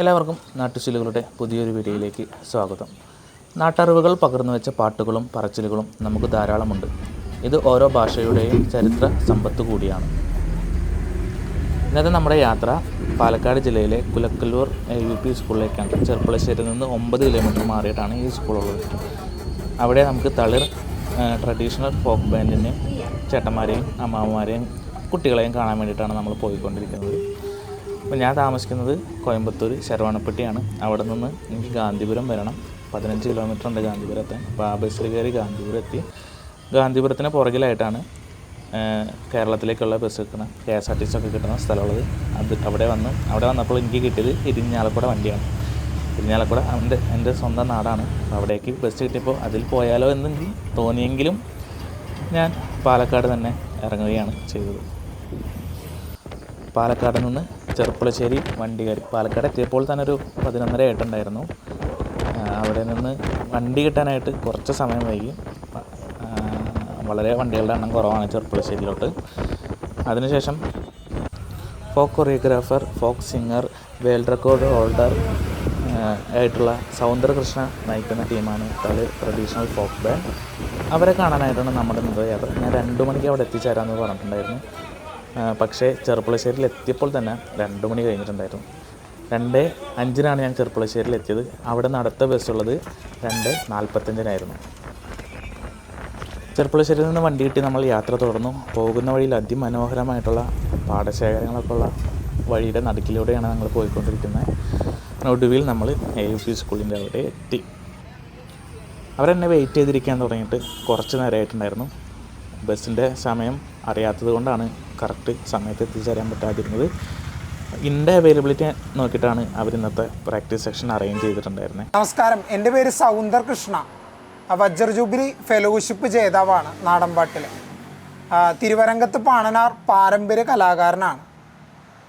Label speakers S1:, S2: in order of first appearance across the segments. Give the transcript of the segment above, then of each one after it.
S1: എല്ലാവർക്കും നാട്ടുശീലുകളുടെ പുതിയൊരു വീഡിയോയിലേക്ക് സ്വാഗതം. നാട്ടറിവുകൾ പകർന്നു വെച്ച പാട്ടുകളും പറച്ചിലുകളും നമുക്ക് ധാരാളമുണ്ട്. ഇത് ഓരോ ഭാഷയുടെയും ചരിത്ര സമ്പത്ത് കൂടിയാണ്. ഇന്നത്തെ നമ്മുടെ യാത്ര പാലക്കാട് ജില്ലയിലെ കുലക്കല്ലൂർ യു പി സ്കൂളിലേക്കാണ്. ചെറുപ്പളശ്ശേരിയിൽ നിന്ന് ഒമ്പത് കിലോമീറ്റർ മാറിയിട്ടാണ് ഈ സ്കൂളുള്ളത്. അവിടെ നമുക്ക് തളിർ ട്രഡീഷണൽ ഫോക്ക് ബാൻഡിനെയും ചേട്ടന്മാരെയും അമ്മാവന്മാരെയും കുട്ടികളെയും കാണാൻ വേണ്ടിയിട്ടാണ് നമ്മൾ പോയിക്കൊണ്ടിരിക്കുന്നത്. അപ്പോൾ ഞാൻ താമസിക്കുന്നത് കോയമ്പത്തൂർ ശരവണപ്പെട്ടിയാണ്. അവിടെ നിന്ന് എനിക്ക് ഗാന്ധിപുരം വരണം. പതിനഞ്ച് കിലോമീറ്റർ ഉണ്ട് ഗാന്ധിപുരം എത്താൻ അപ്പോൾ ആ ബസ്സിൽ കയറി ഗാന്ധിപുരം എത്തി ഗാന്ധിപുരത്തിന് പുറകിലായിട്ടാണ് കേരളത്തിലേക്കുള്ള ബസ് കിട്ടുന്ന K S R T C ഒക്കെ കിട്ടുന്ന സ്ഥലമുള്ളത്. അത് അവിടെ വന്ന്. അവിടെ വന്നപ്പോൾ എനിക്ക് കിട്ടിയത് ഇരിഞ്ഞാലക്കുട വണ്ടിയാണ്. ഇരിഞ്ഞാലക്കുട എന്റെ എന്റെ സ്വന്തം നാടാണ്. അപ്പോൾ അവിടേക്ക് ബസ് കിട്ടിയപ്പോൾ അതിൽ പോയാലോ എന്ന് തോന്നിയെങ്കിലും ഞാൻ പാലക്കാട് തന്നെ ഇറങ്ങുകയാണ് ചെയ്തത്. പാലക്കാട് നിന്ന് ചെറുപ്പുളശ്ശേരി വണ്ടി കയറി പാലക്കാട് എത്തിയപ്പോൾ തന്നെ ഒരു പതിനൊന്നര ആയിട്ടുണ്ടായിരുന്നു അവിടെ നിന്ന് വണ്ടി കിട്ടാനായിട്ട് കുറച്ച് സമയം വൈകി. വളരെ വണ്ടികളുടെ എണ്ണം കുറവാണ് ചെറുപ്പുളശ്ശേരിയിലോട്ട്. അതിനുശേഷം folk choreographer folk singer world record holder ആയിട്ടുള്ള സൗന്ദരകൃഷ്ണ നയിക്കുന്ന ടീമാണ് തളി ട്രഡീഷണൽ ഫോക്ക് ബാൻഡ്. അവരെ കാണാനായിട്ടാണ് നമ്മുടെ യാത്ര ഞാൻ രണ്ട് മണിക്ക് അവിടെ എത്തിച്ചേരാമെന്ന് പറഞ്ഞിട്ടുണ്ടായിരുന്നു. പക്ഷേ ചെറുപ്പുളശ്ശേരിയിൽ എത്തിയപ്പോൾ തന്നെ രണ്ട് മണി കഴിഞ്ഞിട്ടുണ്ടായിരുന്നു. രണ്ട് അഞ്ചിനാണ് ഞാൻ ചെറുപ്പുളശ്ശേരിയിൽ എത്തിയത്. അവിടെ നിന്ന് അടുത്ത ബസ്സുള്ളത് രണ്ട് നാൽപ്പത്തഞ്ചിനായിരുന്നു ചെറുപ്പുളശ്ശേരിയിൽ നിന്ന് വണ്ടി കിട്ടി നമ്മൾ യാത്ര തുടർന്നു. പോകുന്ന വഴിയിൽ അതിമനോഹരമായിട്ടുള്ള പാടശേഖരങ്ങളൊക്കെ ഉള്ള വഴിയുടെ നടുക്കിലൂടെയാണ് ഞങ്ങൾ പോയിക്കൊണ്ടിരിക്കുന്നത്. ഒടുവിൽ നമ്മൾ എ യു പി സ്കൂളിന്റെ അവിടെ എത്തി. അവരെന്നെ വെയിറ്റ് ചെയ്തിരിക്കാൻ തുടങ്ങിയിട്ട് കുറച്ച് നേരമായിട്ടുണ്ടായിരുന്നു. ബസ്സിന്റെ സമയം അറിയാത്തത് കൊണ്ടാണ് കറക്റ്റ് സമയത്ത് എത്തിച്ചേരാൻ പറ്റാതിരുന്നത്. ഇന്റെ അവൈലബിലിറ്റി നോക്കിയിട്ടാണ് അവർ ഇന്നത്തെ പ്രാക്ടീസ് സെക്ഷൻ അറേഞ്ച് ചെയ്തിട്ടുണ്ടായിരുന്നത്
S2: നമസ്കാരം. എന്റെ പേര് സൗന്ദർ കൃഷ്ണ. വജ്ര ജൂബിലി ഫെലോഷിപ്പ് ജേതാവാണ് നാടൻപാട്ടിൽ തിരുവരങ്കത്ത് പാണനാർ പാരമ്പര്യ കലാകാരനാണ്.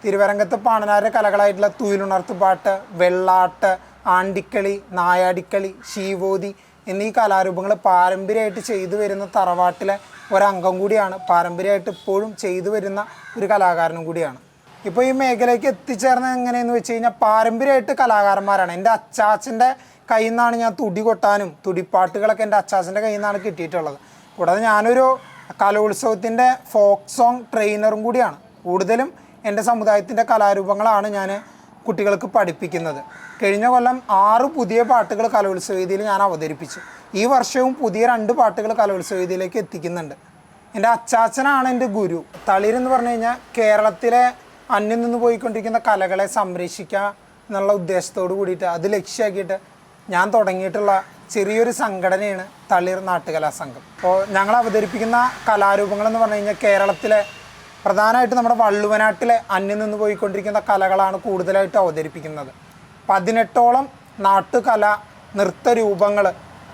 S2: തിരുവരങ്കത്ത് പാണനാരുടെ കലകളായിട്ടുള്ള തുയിലുണർത്ത് പാട്ട് വെള്ളാട്ട് ആണ്ടിക്കളി നായാടിക്കളി ശീവോതി എന്നീ കലാരൂപങ്ങൾ പാരമ്പര്യമായിട്ട് ചെയ്തു വരുന്ന തറവാട്ടിലെ ഒരംഗം കൂടിയാണ്. പാരമ്പര്യമായിട്ട് ഇപ്പോഴും ചെയ്തു വരുന്ന ഒരു കലാകാരനും കൂടിയാണ്. ഇപ്പോൾ ഈ മേഖലയ്ക്ക് എത്തിച്ചേർന്നത് എങ്ങനെയെന്ന് വെച്ച് കഴിഞ്ഞാൽ പാരമ്പര്യമായിട്ട് കലാകാരന്മാരാണ്. എന്റെ അച്ചാച്ചന്റെ കയ്യിൽ നിന്നാണ് ഞാൻ തുടി കൊട്ടാനും തുടിപ്പാട്ടുകളൊക്കെ എന്റെ അച്ചാച്ചന്റെ കയ്യിൽ നിന്നാണ് കിട്ടിയിട്ടുള്ളത്. കൂടാതെ ഞാനൊരു കലോത്സവത്തിന്റെ ഫോക്ക് സോങ് ട്രെയിനറും കൂടിയാണ്. കൂടുതലും എന്റെ സമുദായത്തിന്റെ കലാരൂപങ്ങളാണ് ഞാൻ കുട്ടികൾക്ക് പഠിപ്പിക്കുന്നത്. കഴിഞ്ഞ കൊല്ലം ആറ് പുതിയ പാട്ടുകൾ കലോത്സവ വേദിയിൽ ഞാൻ അവതരിപ്പിച്ചു. ഈ വർഷവും പുതിയ രണ്ട് പാട്ടുകൾ കലോത്സവ വേദിയിലേക്ക് എത്തിക്കുന്നുണ്ട്. എന്റെ അച്ചാച്ചനാണ് എന്റെ ഗുരു. തളിർ എന്ന് പറഞ്ഞു കഴിഞ്ഞാൽ കേരളത്തിലെ അന്യം നിന്ന് പോയിക്കൊണ്ടിരിക്കുന്ന കലകളെ സംരക്ഷിക്കുക എന്നുള്ള ഉദ്ദേശത്തോട് കൂടിയിട്ട് അത് ലക്ഷ്യമാക്കിയിട്ട് ഞാൻ തുടങ്ങിയിട്ടുള്ള ചെറിയൊരു സംഘടനയാണ് തളിർ നാട്ടുകലാ സംഘം. അപ്പോൾ ഞങ്ങൾ അവതരിപ്പിക്കുന്ന കലാരൂപങ്ങളെന്ന് പറഞ്ഞു കഴിഞ്ഞാൽ കേരളത്തിലെ പ്രധാനമായിട്ട് നമ്മുടെ വള്ളുവനാട്ടിലെ അന്യം നിന്ന് പോയിക്കൊണ്ടിരിക്കുന്ന കലകളാണ് കൂടുതലായിട്ട് അവതരിപ്പിക്കുന്നത്. പതിനെട്ടോളം നാട്ടുകല നൃത്തരൂപങ്ങൾ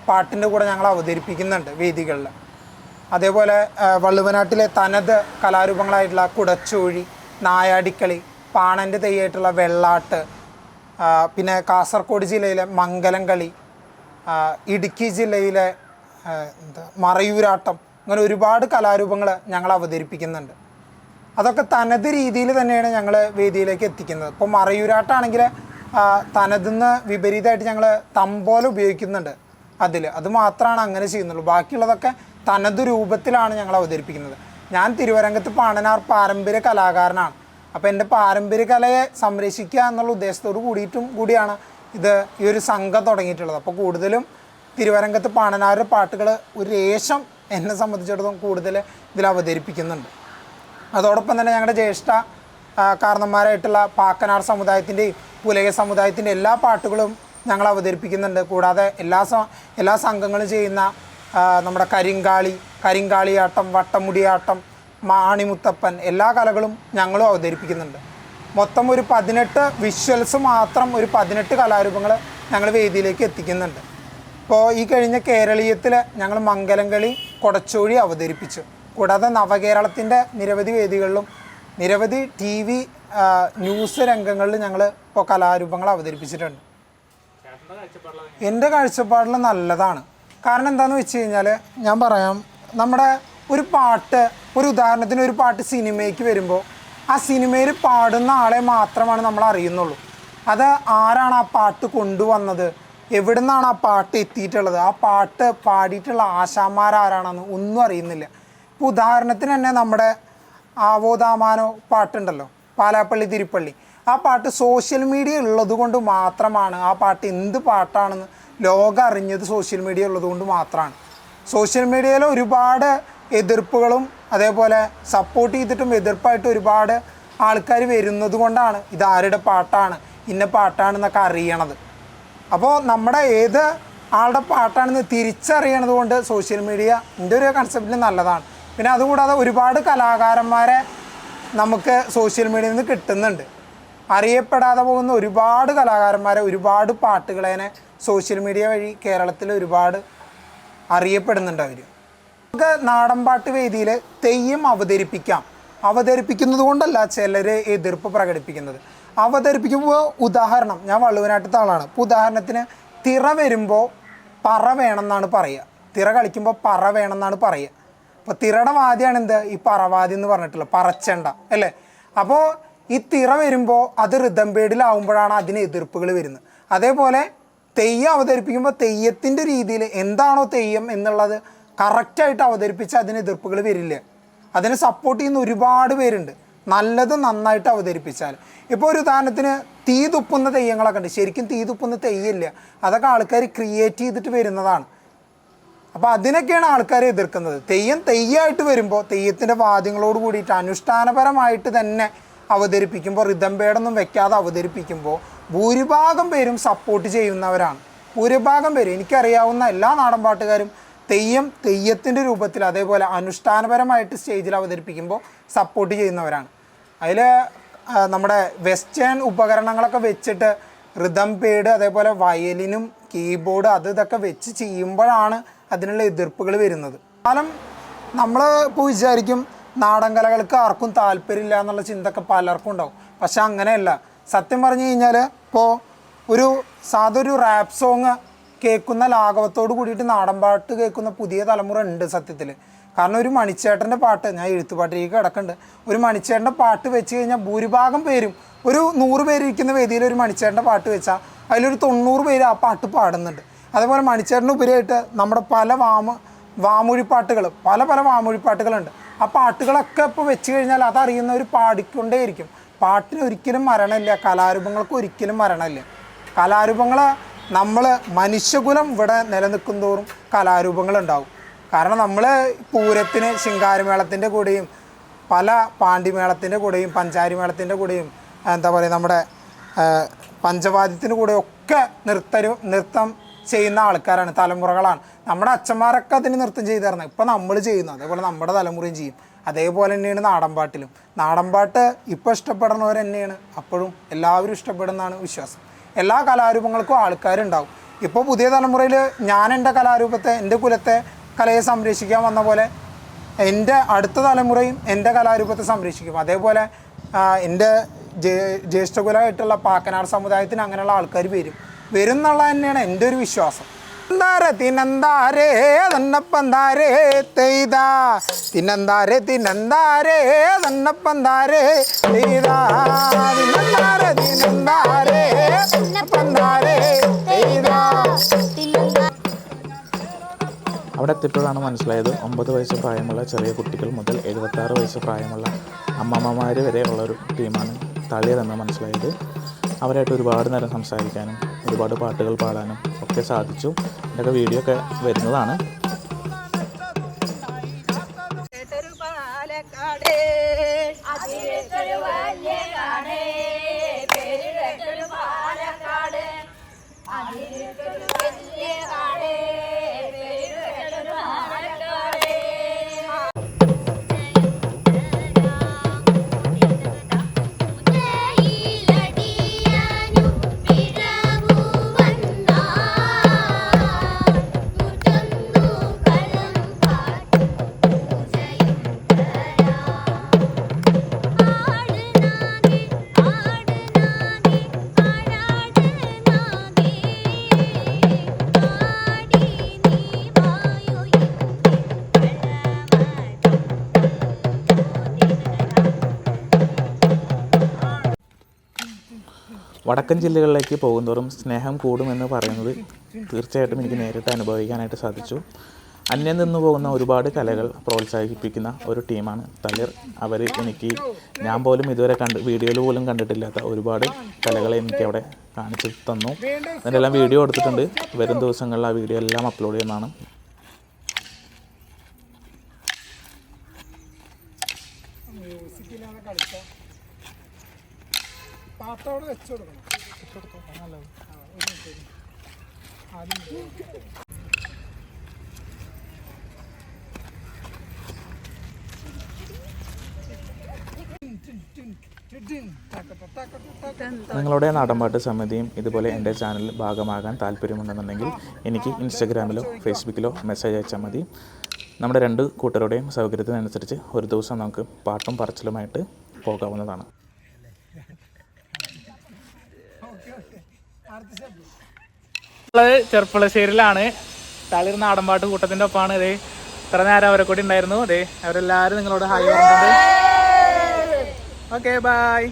S2: പാട്ടിന്റെ കൂടെ ഞങ്ങൾ അവതരിപ്പിക്കുന്നുണ്ട് വേദികളിൽ. അതേപോലെ വള്ളുവനാട്ടിലെ തനത് കലാരൂപങ്ങളായിട്ടുള്ള കുടച്ചോഴി നായാടിക്കളി പാണന്റെ തെയ്യായിട്ടുള്ള വെള്ളാട്ട് പിന്നെ കാസർഗോഡ് ജില്ലയിലെ മംഗലം കളി ഇടുക്കി ജില്ലയിലെ എന്താ മറയൂരാട്ടം അങ്ങനെ ഒരുപാട് കലാരൂപങ്ങൾ ഞങ്ങൾ അവതരിപ്പിക്കുന്നുണ്ട്. അതൊക്കെ തനത് രീതിയിൽ തന്നെയാണ് ഞങ്ങൾ വേദിയിലേക്ക് എത്തിക്കുന്നത്. ഇപ്പോൾ മറയൂരാട്ടാണെങ്കിൽ തനതിന്ന് വിപരീതമായിട്ട് ഞങ്ങൾ തമ്പോല ഉപയോഗിക്കുന്നുണ്ട് അതിൽ അത് മാത്രമാണ് അങ്ങനെ ചെയ്യുന്നുള്ളൂ. ബാക്കിയുള്ളതൊക്കെ തനത് രൂപത്തിലാണ് ഞങ്ങൾ അവതരിപ്പിക്കുന്നത്. ഞാൻ തിരുവരങ്കത്ത് പാണനാർ പാരമ്പര്യ കലാകാരനാണ്. അപ്പോൾ എന്റെ പാരമ്പര്യ കലയെ സംരക്ഷിക്കുക എന്നുള്ള ഉദ്ദേശത്തോട് കൂടിയിട്ടും കൂടിയാണ് ഇത് ഈ ഒരു സംഘം തുടങ്ങിയിട്ടുള്ളത്. അപ്പോൾ കൂടുതലും തിരുവരങ്കത്ത് പാണനാരുടെ പാട്ടുകൾ ഒരു രേഷം എന്നെ സംബന്ധിച്ചിടത്തോളം കൂടുതൽ ഇതിൽ അവതരിപ്പിക്കുന്നുണ്ട്. അതോടൊപ്പം തന്നെ ഞങ്ങളുടെ ജ്യേഷ്ഠ കാരണന്മാരായിട്ടുള്ള പാക്കനാർ സമുദായത്തിന്റെയും പുലയ സമുദായത്തിന്റെ എല്ലാ പാട്ടുകളും ഞങ്ങൾ അവതരിപ്പിക്കുന്നുണ്ട്. കൂടാതെ എല്ലാ എല്ലാ സംഘങ്ങളും ചെയ്യുന്ന നമ്മുടെ കരിങ്കാളി കരിങ്കാളിയാട്ടം വട്ടമുടിയാട്ടം മാണിമുത്തപ്പൻ എല്ലാ കലകളും ഞങ്ങളും അവതരിപ്പിക്കുന്നുണ്ട്. മൊത്തം ഒരു പതിനെട്ട് വിഷ്വൽസ് മാത്രം ഒരു പതിനെട്ട് കലാരൂപങ്ങൾ ഞങ്ങൾ വേദിയിലേക്ക് എത്തിക്കുന്നുണ്ട്. ഇപ്പോൾ ഈ കഴിഞ്ഞ കേരളീയത്തിൽ ഞങ്ങൾ മംഗലം കളി കൊടച്ചോഴി അവതരിപ്പിച്ചു. കൂടാതെ നവകേരളത്തിന്റെ നിരവധി വേദികളിലും നിരവധി ടി വി ന്യൂസ് രംഗങ്ങളിൽ ഞങ്ങൾ ഇപ്പോൾ കലാരൂപങ്ങൾ അവതരിപ്പിച്ചിട്ടുണ്ട്. എന്റെ കാഴ്ചപ്പാടിൽ നല്ലതാണ്. കാരണം എന്താണെന്ന് വെച്ച് കഴിഞ്ഞാൽ ഞാൻ പറയാം നമ്മുടെ ഒരു പാട്ട് ഒരു ഉദാഹരണത്തിന് ഒരു പാട്ട് സിനിമയ്ക്ക് വരുമ്പോൾ ആ സിനിമയിൽ പാടുന്ന ആളെ മാത്രമാണ് നമ്മൾ അറിയുന്നുള്ളൂ. അത് ആരാണ് ആ പാട്ട് കൊണ്ടുവന്നത്? എവിടെ നിന്നാണ് ആ പാട്ട് എത്തിയിട്ടുള്ളത്? ആ പാട്ട് പാടിയിട്ടുള്ള ആശാന്മാരാരാണെന്ന് ഒന്നും അറിയുന്നില്ല. ഇപ്പോൾ ഉദാഹരണത്തിന് തന്നെ നമ്മുടെ ആവോദാമാനോ പാട്ടുണ്ടല്ലോ. പാലാപ്പള്ളി തിരുപ്പള്ളി. ആ പാട്ട് സോഷ്യൽ മീഡിയ ഉള്ളത് കൊണ്ട് മാത്രമാണ്. ആ പാട്ട് എന്ത് പാട്ടാണെന്ന് ലോകം അറിഞ്ഞത് സോഷ്യൽ മീഡിയ ഉള്ളത് കൊണ്ട് മാത്രമാണ്. സോഷ്യൽ മീഡിയയിൽ ഒരുപാട് എതിർപ്പുകളും അതേപോലെ സപ്പോർട്ട് ചെയ്തിട്ടും എതിർപ്പായിട്ട് ഒരുപാട് ആൾക്കാർ വരുന്നത് കൊണ്ടാണ്. ഇത് ആരുടെ പാട്ടാണ്? ഇന്ന പാട്ടാണെന്നൊക്കെ അറിയണത്. അപ്പോൾ നമ്മുടെ ഏത് ആളുടെ പാട്ടാണെന്ന് തിരിച്ചറിയണത് കൊണ്ട് സോഷ്യൽ മീഡിയ എന്റെ ഒരു കൺസെപ്റ്റിൽ നല്ലതാണ്. പിന്നെ അതുകൂടാതെ ഒരുപാട് കലാകാരന്മാരെ നമുക്ക് സോഷ്യൽ മീഡിയയിൽ നിന്ന് കിട്ടുന്നുണ്ട്. അറിയപ്പെടാതെ പോകുന്ന ഒരുപാട് കലാകാരന്മാരെ ഒരുപാട് പാട്ടുകളേനെ സോഷ്യൽ മീഡിയ വഴി കേരളത്തിൽ ഒരുപാട് അറിയപ്പെടുന്നുണ്ട് അവർ നമുക്ക് നാടൻപാട്ട് വേദിയിൽ തെയ്യം അവതരിപ്പിക്കാം. അവതരിപ്പിക്കുന്നത് കൊണ്ടല്ല ചിലർ എതിർപ്പ് പ്രകടിപ്പിക്കുന്നത്. അവതരിപ്പിക്കുമ്പോൾ ഉദാഹരണം ഞാൻ വള്ളുവനാട്ടത്തെ ആളാണ്. ഇപ്പോൾ ഉദാഹരണത്തിന് തിറ വരുമ്പോൾ പറ വേണമെന്നാണ് പറയുക. തിറ കളിക്കുമ്പോൾ പറ വേണമെന്നാണ് പറയുക. അപ്പോൾ തിറയുടെ വാദ്യമാണ് എന്ത്? ഈ പറവാദി എന്ന് പറഞ്ഞിട്ടുള്ളത്. പറച്ചണ്ട അല്ലേ? അപ്പോൾ ഈ തിറ വരുമ്പോൾ അത് റിതം പേടിലാവുമ്പോഴാണ് അതിന് എതിർപ്പുകൾ വരുന്നത്. അതേപോലെ തെയ്യം അവതരിപ്പിക്കുമ്പോൾ തെയ്യത്തിന്റെ രീതിയിൽ എന്താണോ തെയ്യം എന്നുള്ളത് കറക്റ്റായിട്ട് അവതരിപ്പിച്ച് അതിന് എതിർപ്പുകൾ വരില്ല. അതിനെ സപ്പോർട്ട് ചെയ്യുന്ന ഒരുപാട് പേരുണ്ട്. നല്ലത് നന്നായിട്ട് അവതരിപ്പിച്ചാൽ. ഇപ്പോൾ ഒരു ഉദാഹരണത്തിന് തീ തുപ്പുന്ന തെയ്യങ്ങളൊക്കെ ഉണ്ട്. ശരിക്കും തീ തുപ്പുന്ന തെയ്യമില്ല. അതൊക്കെ ആൾക്കാർ ക്രിയേറ്റ് ചെയ്തിട്ട് വരുന്നതാണ്. അപ്പോൾ അതിനൊക്കെയാണ് ആൾക്കാർ എതിർക്കുന്നത്. തെയ്യം തെയ്യമായിട്ട് വരുമ്പോൾ തെയ്യത്തിന്റെ വാദ്യങ്ങളോട് കൂടിയിട്ട് അനുഷ്ഠാനപരമായിട്ട് തന്നെ അവതരിപ്പിക്കുമ്പോൾ റിതംബേടൊന്നും വെക്കാതെ അവതരിപ്പിക്കുമ്പോൾ ഭൂരിഭാഗം പേരും സപ്പോർട്ട് ചെയ്യുന്നവരാണ്. ഭൂരിഭാഗം പേരും. എനിക്കറിയാവുന്ന എല്ലാ നാടൻപാട്ടുകാരും തെയ്യം തെയ്യത്തിന്റെ രൂപത്തിൽ അതേപോലെ അനുഷ്ഠാനപരമായിട്ട് സ്റ്റേജിൽ അവതരിപ്പിക്കുമ്പോൾ സപ്പോർട്ട് ചെയ്യുന്നവരാണ്. അതിൽ നമ്മുടെ വെസ്റ്റേൺ ഉപകരണങ്ങളൊക്കെ വെച്ചിട്ട് റിതം പേഡ് അതേപോലെ വയലിനും കീബോർഡ് അത് ഇതൊക്കെ വെച്ച് ചെയ്യുമ്പോഴാണ് അതിനുള്ള എതിർപ്പുകൾ വരുന്നത്. കാലം നമ്മൾ ഇപ്പോൾ വിചാരിക്കും നാടൻ കലകൾക്ക് ആർക്കും താല്പര്യമില്ല എന്നുള്ള ചിന്തയൊക്കെ പലർക്കും ഉണ്ടാവും. പക്ഷെ അങ്ങനെയല്ല. സത്യം പറഞ്ഞു കഴിഞ്ഞാൽ ഇപ്പോൾ ഒരു സാധാ ഒരു റാപ്പ് സോങ് കേൾക്കുന്ന ലാഘവത്തോട് കൂടിയിട്ട് നാടൻ പാട്ട് കേൾക്കുന്ന പുതിയ തലമുറ ഉണ്ട് സത്യത്തിൽ കാരണം ഒരു മണിച്ചേട്ടന്റെ പാട്ട് ഞാൻ എഴുത്തുപാട്ടിലേക്ക് കിടക്കുന്നുണ്ട് ഒരു മണിച്ചേട്ടന്റെ പാട്ട് വെച്ച് കഴിഞ്ഞാൽ ഭൂരിഭാഗം പേരും ഒരു നൂറ് പേരിരിക്കുന്ന വേദിയിൽ ഒരു മണിച്ചേട്ടന്റെ പാട്ട് വെച്ചാൽ അതിലൊരു തൊണ്ണൂറ് പേര് ആ പാട്ട് പാടുന്നുണ്ട്. അതേപോലെ മണിച്ചേട്ടന് ഉപരിയായിട്ട് നമ്മുടെ പല വാമ വാമൊഴിപ്പാട്ടുകൾ പല പല വാമൊഴിപ്പാട്ടുകളുണ്ട്. ആ പാട്ടുകളൊക്കെ ഇപ്പോൾ വെച്ച് കഴിഞ്ഞാൽ അതറിയുന്നവർ പാടിക്കൊണ്ടേയിരിക്കും. പാട്ടിന് ഒരിക്കലും മരണമില്ല കലാരൂപങ്ങൾക്ക് ഒരിക്കലും മരണമില്ല. കലാരൂപങ്ങൾ നമ്മൾ മനുഷ്യകുലം ഇവിടെ നിലനിൽക്കും തോറും കലാരൂപങ്ങൾ ഉണ്ടാവും കാരണം നമ്മൾ പൂരത്തിന് ശിങ്കാരമേളത്തിന്റെ കൂടെയും പല പാണ്ടിമേളത്തിന്റെ കൂടെയും പഞ്ചാരിമേളത്തിന്റെ കൂടെയും എന്താ പറയുക നമ്മുടെ പഞ്ചവാദ്യത്തിന്റെ കൂടെയൊക്കെ നൃത്തരു നൃത്തം ചെയ്യുന്ന ആൾക്കാരാണ് തലമുറകളാണ്. നമ്മുടെ അച്ഛന്മാരൊക്കെ അതിന് നൃത്തം ചെയ്തിരുന്നത് ഇപ്പം നമ്മൾ ചെയ്യുന്നു. അതേപോലെ നമ്മുടെ തലമുറയും ചെയ്യും. അതേപോലെ തന്നെയാണ് നാടൻപാട്ടിലും നാടൻപാട്ട് ഇപ്പോൾ ഇഷ്ടപ്പെടുന്നവർ തന്നെയാണ്. അപ്പോഴും എല്ലാവരും ഇഷ്ടപ്പെടുന്നതാണ് വിശ്വാസം. എല്ലാ കലാരൂപങ്ങൾക്കും ആൾക്കാരുണ്ടാവും. ഇപ്പോൾ പുതിയ തലമുറയിൽ ഞാൻ എന്റെ കലാരൂപത്തെ എന്റെ കുലത്തെ കലയെ സംരക്ഷിക്കാൻ വന്ന പോലെ എന്റെ അടുത്ത തലമുറയും എന്റെ കലാരൂപത്തെ സംരക്ഷിക്കും. അതേപോലെ എന്റെ ജ്യേഷ്ഠകുലമായിട്ടുള്ള പാക്കനാട് സമുദായത്തിന് അങ്ങനെയുള്ള ആൾക്കാർ വരും. വരും എന്നുള്ളത് തന്നെയാണ് എന്റെ ഒരു വിശ്വാസം. തിനന്താരേ തന്നപ്പന്താരേ തെയ്താ. തിന്നന്താരേ തിന്നന്താരേ തന്നപ്പന്താരേ തെയ്താ. തിന്നന്താരേ തിന്നന്താരേ തന്നപ്പന്താരേ തെയ്താ.
S1: അവിടെ എത്തിയപ്പോഴാണ് മനസ്സിലായത് ഒമ്പത് വയസ്സ് പ്രായമുള്ള ചെറിയ കുട്ടികൾ മുതൽ എഴുപത്താറ് വയസ്സ് പ്രായമുള്ള അമ്മമ്മമാർ വരെ ഉള്ളൊരു ടീമാണ് തളിയതെന്ന് മനസ്സിലായത്. അവരായിട്ട് ഒരുപാട് നേരം സംസാരിക്കാനും ഒരുപാട് പാട്ടുകൾ പാടാനും ഒക്കെ സാധിച്ചു. ഇതൊക്കെ വീഡിയോ ഒക്കെ വരുന്നതാണ്.
S3: പാലക്കാട്
S1: വടക്കൻ ജില്ലകളിലേക്ക് പോകുന്തോറും സ്നേഹം കൂടുമെന്ന് പറയുന്നത് തീർച്ചയായിട്ടും എനിക്ക് നേരിട്ട് അനുഭവിക്കാനായിട്ട് സാധിച്ചു. അന്യം നിന്ന് പോകുന്ന ഒരുപാട് കലകൾ പ്രോത്സാഹിപ്പിക്കുന്ന ഒരു ടീമാണ് തളിർ. അവർ എനിക്ക് ഞാൻ പോലും ഇതുവരെ കണ്ട് വീഡിയോയിൽ പോലും കണ്ടിട്ടില്ലാത്ത ഒരുപാട് കലകളെ എനിക്ക് അവിടെ കാണിച്ചു തന്നു. അതിന്റെ എല്ലാം വീഡിയോ എടുത്തിട്ടുണ്ട്. വരും ദിവസങ്ങളിൽ ആ വീഡിയോ എല്ലാം അപ്ലോഡ് ചെയ്യുന്നതാണ്. നിങ്ങളുടെ നാടൻപാട്ട് സമിതിയും ഇതുപോലെ എന്റെ ചാനലിൽ ഭാഗമാകാൻ താല്പര്യമുണ്ടെന്നുണ്ടെങ്കിൽ എനിക്ക് ഇൻസ്റ്റഗ്രാമിലോ ഫേസ്ബുക്കിലോ മെസ്സേജ് അയച്ചാൽ മതി. നമ്മുടെ രണ്ട് കൂട്ടരുടെയും സൗകര്യത്തിനനുസരിച്ച് ഒരു ദിവസം നമുക്ക് പാട്ടും പറച്ചിലുമായിട്ട് പോകാവുന്നതാണ്.
S4: തളിർന്ന തളിർ നാടൻപാട്ട് കൂട്ടത്തിന്റെ ഒപ്പമാണ് ഇതേ ഇത്ര നേരം അവരെ കൂടി ഉണ്ടായിരുന്നു. അതെ അവരെല്ലാരും നിങ്ങളോട് ഹായ് പറഞ്ഞിട്ടുണ്ട് ഓക്കെ ബൈ